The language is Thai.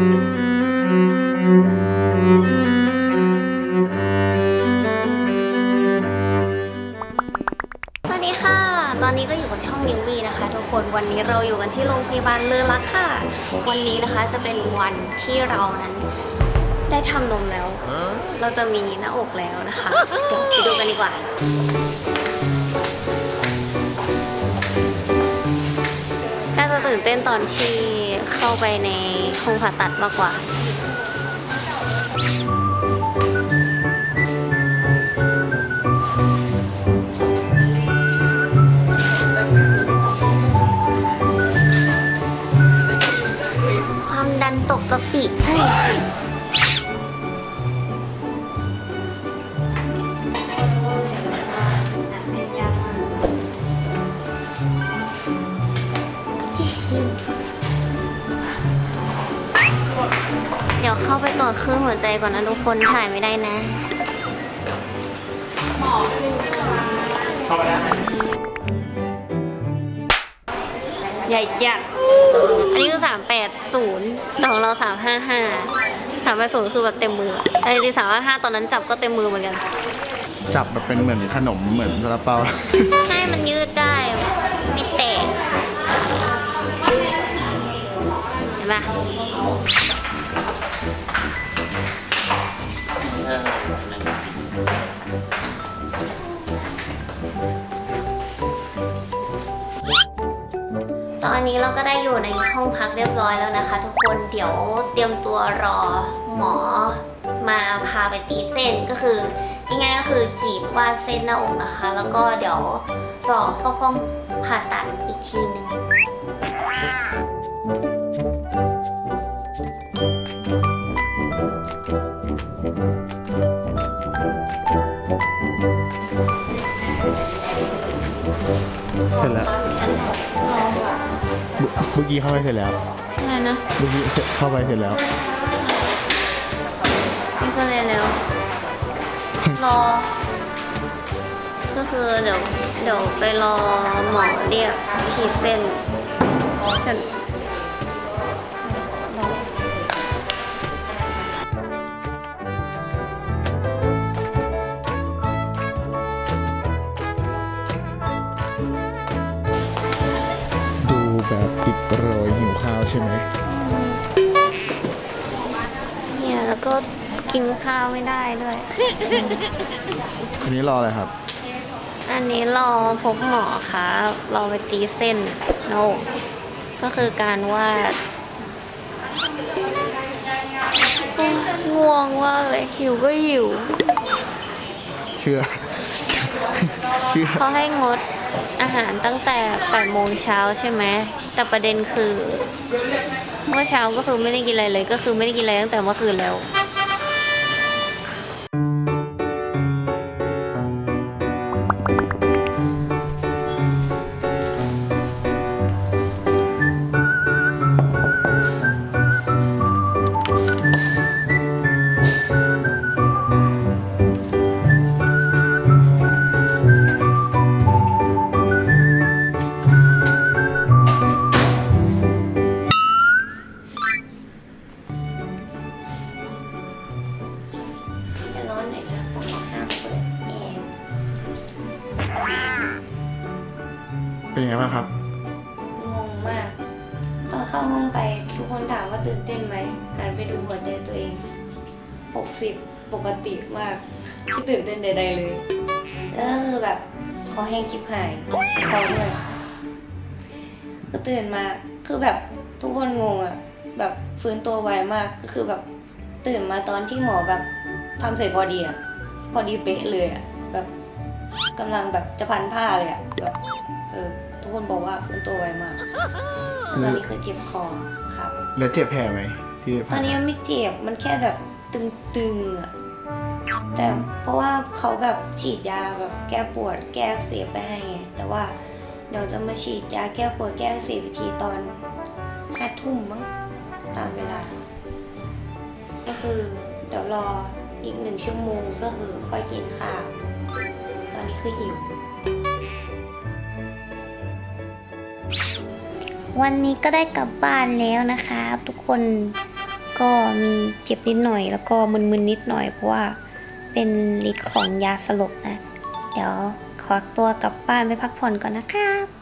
สวัสดีค่ะ ตอนนี้ก็อยู่กับช่องนิววีนะคะ ทุกคน วันนี้เราอยู่กันที่โรงพยาบาลเลอรักค่ะ วันนี้นะคะจะเป็นวันที่เรานั้นได้ทำนมแล้ว เราจะมีหน้าอกแล้วนะคะ เดี๋ยวไปดูกันดีกว่า ตื่นเต้นตอนที่เข้าไปในห้องผ่าตัดมากกว่า ดี๋ยวเข้าไปตรวจเครื่องหัวใจก่อนนะทุกคนถ่ายไม่ได้นะใหญ่จัดอันนี้คือ380แต่ของเรา355 380คือแบบเต็มมือ แต่จริงๆ355ตอนนั้นจับก็เต็มมือเหมือนกัน จับแบบเป็นเหมือนขนมเหมือนซาลาเปาให้มันยืดได้ไม่แตกเห็นปะ ตอนนี้เราก็ได้อยู่ในห้องพักเรียบร้อยแล้วนะคะ ทุกคนเดี๋ยวเตรียมตัวรอหมอมาพาไปตีเส้นก็คือง่ายๆก็คือขีดวาดเส้นหน้าอกนะคะ แล้วก็เดี๋ยวรอเข้าห้องผ่าตัดอีกทีหนึ่ง มื่อเมื่อกี้เข้าไปเสร็จแล้วอะไรนะเมื่อกี้เข้าไปเสร็จแล้วมีโซเลแล้ว รอ ก็คือเดี๋ยวเดี๋ยวไปรอหมอเรียกขีดเส้นฉัน แบบอิดโรยหิวข้าวใช่ไหมเนี่ย แล้วก็กินข้าวไม่ได้ด้วย อันนี้รออะไรครับ อันนี้รอพบหมอค่ะรอไปตีเส้นโนก็คือการวาดโอ๊ยง่วงว่ากเลยหิวก็หิว เชื่อ เชื่อ เขาให้งด อาหารตั้งแต่8โมงเช้าใช่ไหมแต่ประเด็นคือเมื่อเช้าก็คือไม่ได้กินอะไรเลย ก็คือไม่ได้กินอะไรตั้งแต่เมื่อคืนแล้ว เป็นยังไงบ้างครับ งงมาก ตอนเข้าห้องไปทุกคนถามว่าตื่นเต้นไหมหันไปดูหัวใจตัวเอง 60 ปกติมาก ไม่ตื่นเต้นใด ๆ เลย แล้วก็คือแบบคอแห้งชิบหายคอด้วยก็ตื่นมาคือแบบทุกคนงงอะแบบฟื้นตัวไวมากก็คือแบบตื่นมาตอนที่หมอแบบทำเสร็จพอดีอะพอดีเป๊ะเลยอะ กำลังแบบจะพันผ้าเลยอะแบบเออทุกคนบอกว่าฟื้นตัวไวมากตอนนี้คือเจ็บคอครับ แล้วเจ็บแผลไหมที่ตอนนี้ยังไม่เจ็บมันแค่แบบตึงๆอะแต่เพราะว่าเขาแบบฉีดยาแบบแก้ปวดแก้อักเสบไปให้ไงแต่ว่าเดี๋ยวจะมาฉีดยาแก้ปวดแก้อักเสบอีกทีตอนห้าทุ่มมั้งตามเวลา ก็คือเดี๋ยวรออีกหนึ่งชั่วโมงก็คือค่อยกินข้าวตอนนี้ คือหิว วันนี้ก็ได้กลับบ้านแล้วนะคะทุกคนก็มีเจ็บนิดหน่อย แล้วก็มึนๆนิดหน่อยเพราะว่าเป็นฤทธิ์ของยาสลบนะ เดี๋ยวขอตัวกลับบ้านไปพักผ่อนก่อนนะครับ